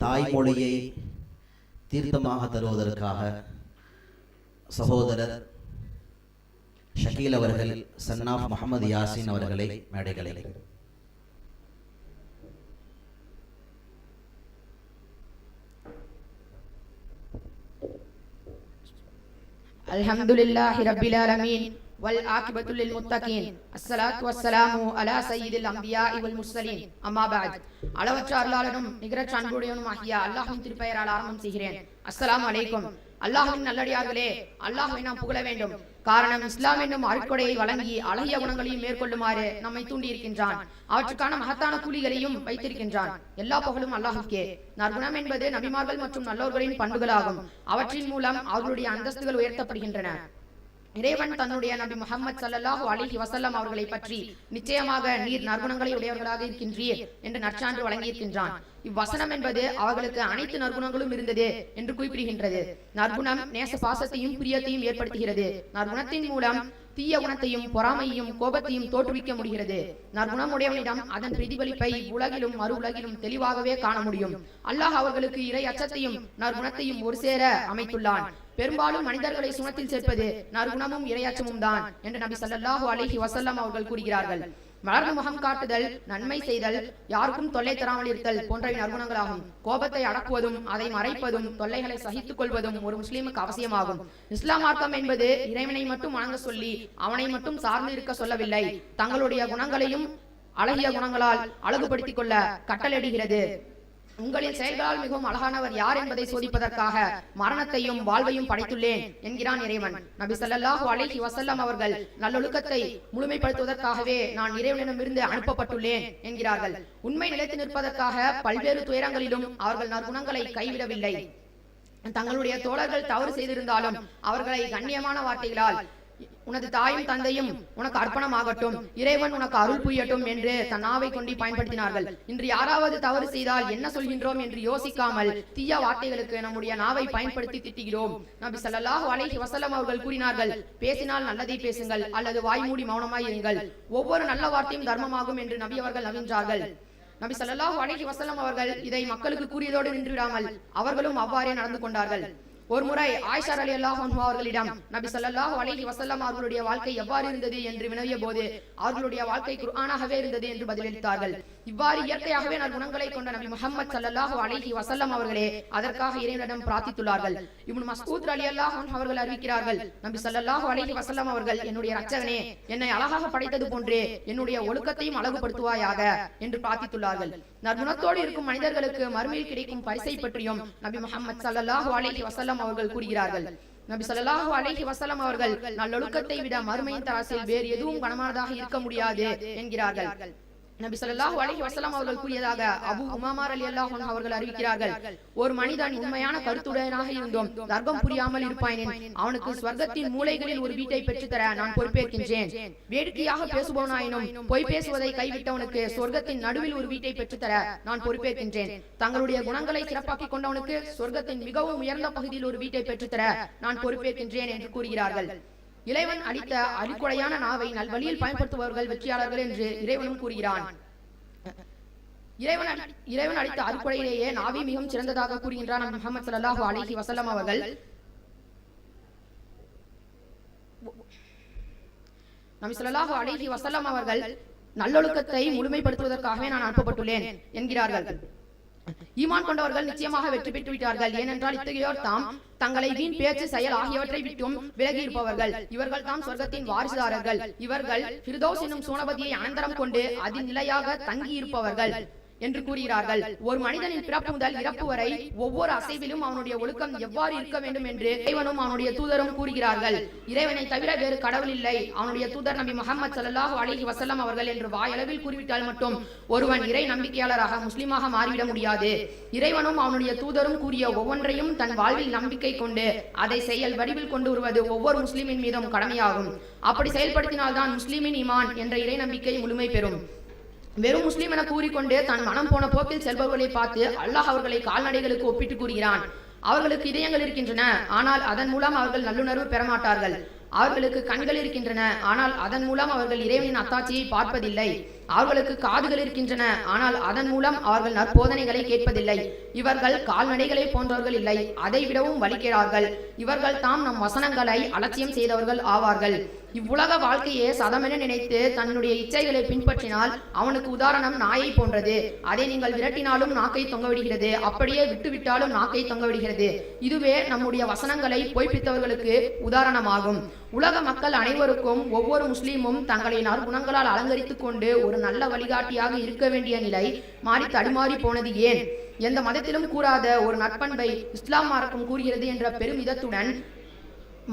தாய்மொழியை தீர்த்தமாக தருவதற்காக சகோதரர் ஷக்கீல் அவர்கள் சன்னாப் முகமது யாசின் அவர்களை மேடைகளில் الحمد لله رب العالمين والعاقبة للمتقين الصلاة والسلام على سيد الأنبياء والمرسلين أما بعد அளவற்ற அருளாளனும் நிகரற்ற அன்புடையவனும் ஆகிய அல்லாஹ்வின் திருப்பெயரால் ஆரம்பம் செய்கிறேன் அஸ்ஸலாமு அலைக்கும் அல்லாஹ்வின் நல்லடியார்களே அல்லாஹ்வை நாம் புகழ வேண்டும் காரணம் இஸ்லாம் என்னும் அருட்கொடையை வழங்கி அழகிய குணங்களையும் மேற்கொள்ளுமாறு நம்மை தூண்டியிருக்கின்றான் அவற்றுக்கான மகத்தான கூலிகளையும் வைத்திருக்கின்றான் எல்லா புகழும் அல்லாஹுக்கே நற்குணம் என்பது நபிமார்கள் மற்றும் நல்லோர்களின் பண்புகளாகும் அவற்றின் மூலம் அவர்களுடைய அந்தஸ்துகள் உயர்த்தப்படுகின்றன இறைவன் தன்னுடைய நபி முகமது ஸல்லல்லாஹு அலிஹி வசல்லம் அவர்களை பற்றி நிச்சயமாக நீர் நற்குணங்களை உடையவர்களாக இருக்கின்றீர் என்று நற்சான்று வழங்கியிருக்கின்றான். இவ்வசனம் என்பது அவர்களுக்கு அனைத்து நற்குணங்களும் இருந்தது என்று குறிப்பிடுகின்றது. நற்குணம் நேச பாசத்தையும் பிரியத்தையும் ஏற்படுத்துகிறது. நற்குணத்தின் மூலம் தீய குணத்தையும் பொறாமையையும் கோபத்தையும் தோற்றுவிக்க முடிகிறது. நற்குணமுடையவனிடம் அதன் பிரதிபலிப்பை உலகிலும் மறு உலகிலும் தெளிவாகவே காண முடியும். அல்லாஹ் அவர்களுக்கு இறை அச்சத்தையும் நற்குணத்தையும் ஒரு சேர அமைத்துள்ளான். பெரும்பாலும் மனிதர்களை சுனத்தில் சேர்ப்பது நற்குணமும் இரையாச்சமும் தான் என்று நபி சல்லாஹூ அலைஹி வசல்லம் அவர்கள் கூறுகிறார்கள். மலர்ந்த முகம் காட்டுதல் நன்மை செய்தல் யாருக்கும் தொல்லை தராமல் இருத்தல் போன்றவை நற்குணங்களாகும். கோபத்தை அடக்குவதும் அதை மறைப்பதும் தொல்லைகளை சகித்துக் கொள்வதும் ஒரு முஸ்லீமுக்கு அவசியமாகும். இஸ்லாம் மார்க்கம் என்பது இறைவனை மட்டும் வணங்க சொல்லி அவனை மட்டும் சார்ந்து இருக்க சொல்லவில்லை. தங்களுடைய குணங்களையும் அழகிய குணங்களால் அழகுபடுத்திக் கொள்ள கட்டளையிடுகிறது. உங்களின் செயல்களால் மிகவும் அழகானவர் யார் என்பதை சோதிப்பதற்காக மரணத்தையும் வாழ்வையும் படைத்துள்ளேன் என்கிறான் இறைவன். நபி ஸல்லல்லாஹு அலைஹி வசல்லம் அவர்கள் நல்லொழுக்கத்தை முழுமைப்படுத்துவதற்காகவே நான் இறைவனிடமிருந்து அனுப்பப்பட்டுள்ளேன் என்கிறார்கள். உண்மை நிலைத்து நிற்பதற்காக பல்வேறு துயரங்களிலும் அவர்கள் நற்குணங்களை கைவிடவில்லை. தங்களுடைய தோழர்கள் தவறு செய்திருந்தாலும் அவர்களை கண்ணியமான வார்த்தைகளால் உனது தாயும் தந்தையும் உனக்கு அர்ப்பணமாகட்டும். இறைவன் உனக்கு அருள் புரியட்டும் என்று தன் நாவை கொண்டு பயன்படுத்தினார்கள். இன்று யாராவது தவறு செய்தால் என்ன சொல்கின்றோம் என்று யோசிக்காமல் தீய வார்த்தைகளுக்கு நம்முடைய நாவை பயன்படுத்தி திட்டுகிறோம். நபி சல்லாஹ் அலைஹி வசலம் அவர்கள் கூறினார்கள் பேசினால் நல்லதை பேசுங்கள் அல்லது வாய்மூடி மௌனமாய் இருங்கள். ஒவ்வொரு நல்ல வார்த்தையும் தர்மமாகும் என்று நபி அவர்கள் நவின்றார்கள் நபி சல்லாஹ் அலைஹி வசலம் அவர்கள் இதை மக்களுக்கு கூறியதோடு நின்று விடாமல் அவர்களும் அவ்வாறே நடந்து கொண்டார்கள். ஒரு முறை ஆயிஷா அலி அல்லாஹ் அவர்களிடம் நபி சல்லாஹ் அலி வசல்லாம் அவர்களுடைய வாழ்க்கை எவ்வாறு இருந்தது என்று வினவிய போது அவர்களுடைய வாழ்க்கை குர்ஆனாகவே இருந்தது என்று பதிலளித்தார்கள். இவ்வாறு இயற்கையாகவே நான் குணங்களை கொண்ட நபி முகமது சல்லாஹு அலிஹி வசல்லம் அவர்களே அதற்காக இறைவனிடம் பிரார்த்தித்துள்ளார்கள். இவன் மஸ்கூத் அலி அல்லாஹ் அவர்கள் அறிவிக்கிறார்கள் நபி சல்லாஹு அலிஹி வசல்லம் அவர்கள் என்னுடைய ரச்சகனே என்னை அழகாக படைத்தது போன்றே என்னுடைய ஒழுக்கத்தையும் அழகுபடுத்துவாயாக என்று பிரார்த்தித்துள்ளார்கள். நற்குணத்தோடு இருக்கும் மனிதர்களுக்கு மறுமையில் கிடைக்கும் பரிசை பற்றியும் நபி முகமது சல்லாஹு அலிஹி வசல்லம் அவர்கள் கூறுகிறார்கள். நபி ஸல்லல்லாஹு அலைஹி வசலம் அவர்கள் நல்லொழுக்கத்தை விட மறுமையின் தராசில் வேறு எதுவும் கனமானதாக இருக்க முடியாது என்கிறார்கள். நபி ஸல்லல்லாஹு அலைஹி வஸல்லம் அவர்கள் கூறியதாக அபூ உமாமா ரலியல்லாஹு அன்ஹு அவர்கள் அறிவிக்கிறார்கள் ஒரு மனிதன் உண்மையான கருத்துடையனாக இருந்தும் தர்க்கம் புரியாமல் இருப்பாயினேன் அவனுக்கு ஸ்வர்க்கத்தின் மூலைகளில் ஒரு வீட்டை பெற்றுத்தர நான் பொறுப்பேற்கின்றேன். வேடிக்கையாக பேசுபவனாயினும் பொய் பேசுவதை கைவிட்டவனுக்கு சொர்க்கத்தின் நடுவில் ஒரு வீட்டை பெற்றுத்தர நான் பொறுப்பேற்கின்றேன். தங்களுடைய குணங்களை சிறப்பாக்கிக் கொண்டவனுக்கு சொர்க்கத்தின் மிகவும் உயர்ந்த பகுதியில் ஒரு வீட்டை பெற்றுத்தர நான் பொறுப்பேற்கின்றேன் என்று கூறுகிறார்கள். இறைவன் அளித்த அடிக்குடையான நாவை நல்வழியில் பயன்படுத்துபவர்கள் வெற்றியாளர்கள் என்று இறைவனும் கூறுகிறான். இறைவன் இறைவன் அளித்த அருக்குடையிலேயே நாவி மிகவும் சிறந்ததாக கூறுகின்றார் முகமது முஹம்மது அலஹி வசலம் அவர்கள். நபி சொல்லாஹு அலஹி வசலம் அவர்கள் நல்லொழுக்கத்தை முழுமைப்படுத்துவதற்காகவே நான் அனுப்பப்பட்டுள்ளேன் என்கிறார்கள். ஈமான் கொண்டவர்கள் நிச்சயமாக வெற்றி பெற்று விட்டார்கள் ஏனென்றால் இத்தகையோர் தாம் தங்களை வீண் பேச்சு செயல் ஆகியவற்றை விட்டும் விலகி இருப்பவர்கள். இவர்கள் தாம் சொர்க்கத்தின் வாரிசுதாரர்கள். இவர்கள் என்னும் சோனபதியை அனந்தரம் கொண்டு அதில் நிலையாக தங்கி இருப்பவர்கள் என்று கூறுகிறார்கள். ஒரு மனிதனின் பிறப்பு முதல் இறப்பு வரை ஒவ்வொரு அசைவிலும் அவனுடைய ஒழுக்கம் எவ்வாறு இருக்க வேண்டும் என்று இறைவனும் அவனுடைய தூதரும் கூறுகிறார்கள். இறைவனை தவிர வேறு கடவுள் இல்லை. அவனுடைய தூதர் நபி முகமது ஸல்லல்லாஹு அலைஹி வஸல்லம் அவர்கள் என்று வாயளவில் கூறிவிட்டால் மட்டும் ஒருவன் இறை நம்பிக்கையாளராக முஸ்லிமாக மாறிவிட முடியாது. இறைவனும் அவனுடைய தூதரும் கூறிய ஒவ்வொன்றையும் தன் வாழ்வில் நம்பிக்கை கொண்டு அதை செயல் வடிவில் கொண்டு வருவது ஒவ்வொரு முஸ்லிமின் மீதும் கடமையாகும். அப்படி செயல்படுத்தினால்தான் முஸ்லிமின் ஈமான் என்ற இறை நம்பிக்கை முழுமை பெறும் வெறும் முஸ்லிம் என கூறிக்கொண்டு தன் மனம் போன போக்கில் செல்பவர்களை பார்த்து அல்லாஹ் அவர்களை கால்நடைகளுக்கு ஒப்பிட்டு கூறுகிறான். அவர்களுக்கு இதயங்கள் இருக்கின்றன ஆனால் அதன் மூலம் அவர்கள் நல்லுணர்வு பெறமாட்டார்கள். அவர்களுக்கு கண்கள் இருக்கின்றன ஆனால் அதன் மூலம் அவர்கள் இறைவனின் அத்தாட்சியை பார்ப்பதில்லை. அவர்களுக்கு காதுகள் இருக்கின்றன. ஆனால் அதன் மூலம் அவர்கள் நற்போதனைகளை கேட்பதில்லை. இவர்கள் கால்நடைகளை போன்றவர்கள் இல்லை. அதை விடவும் வலிக்கிறார்கள். இவர்கள் தாம் நம் வசனங்களை அலட்சியம் செய்தவர்கள் ஆவார்கள். இவ்வுலக வாழ்க்கையே சதமென நினைத்து தன்னுடைய இச்சைகளை பின்பற்றினால் அவனுக்கு உதாரணம் நாயை போன்றது. அதை நீங்கள் விரட்டினாலும் நாக்கை தொங்கவிடுகிறது. அப்படியே விட்டுவிட்டாலும் நாக்கை தொங்கவிடுகிறது. இதுவே நம்முடைய வசனங்களை பொய்ப்பித்தவர்களுக்கு உதாரணமாகும். உலக மக்கள் அனைவருக்கும் ஒவ்வொரு முஸ்லீமும் தங்களை நற்குணங்களால் அலங்கரித்துக் கொண்டு ஒரு நல்ல வழிகாட்டியாக இருக்க வேண்டிய நிலை மாறி தடுமாறி போனது ஏன்? எந்த மதத்திலும் கூறாத ஒரு நட்பண்பை இஸ்லாம் மார்க்கம் கூறுகிறது என்ற பெருமிதத்துடன்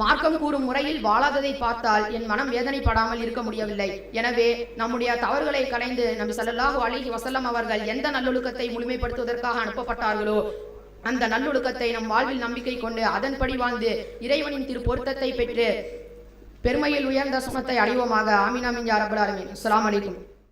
மார்க்கம் கூறும் முறையில் வாழாததை பார்த்தால் என் மனம் வேதனைப்படாமல் இருக்க முடியவில்லை. எனவே நம்முடைய தவறுகளை கலைந்து நம் ஸல்லல்லாஹு அழகி வசல்லம் அவர்கள் எந்த நல்லொழுக்கத்தை முழுமைப்படுத்துவதற்காக அனுப்பப்பட்டார்களோ அந்த நல்லொழுக்கத்தை நம் வாழ்வில் நம்பிக்கை கொண்டு அதன்படி வாழ்ந்து இறைவனின் திரு பொருத்தத்தை பெற்று பெருமையில் உயர்ந்த சுமத்தை அடைவோமாக. ஆமீன் ஆமீன் யா அஸ்லாம் அலைக்கும்.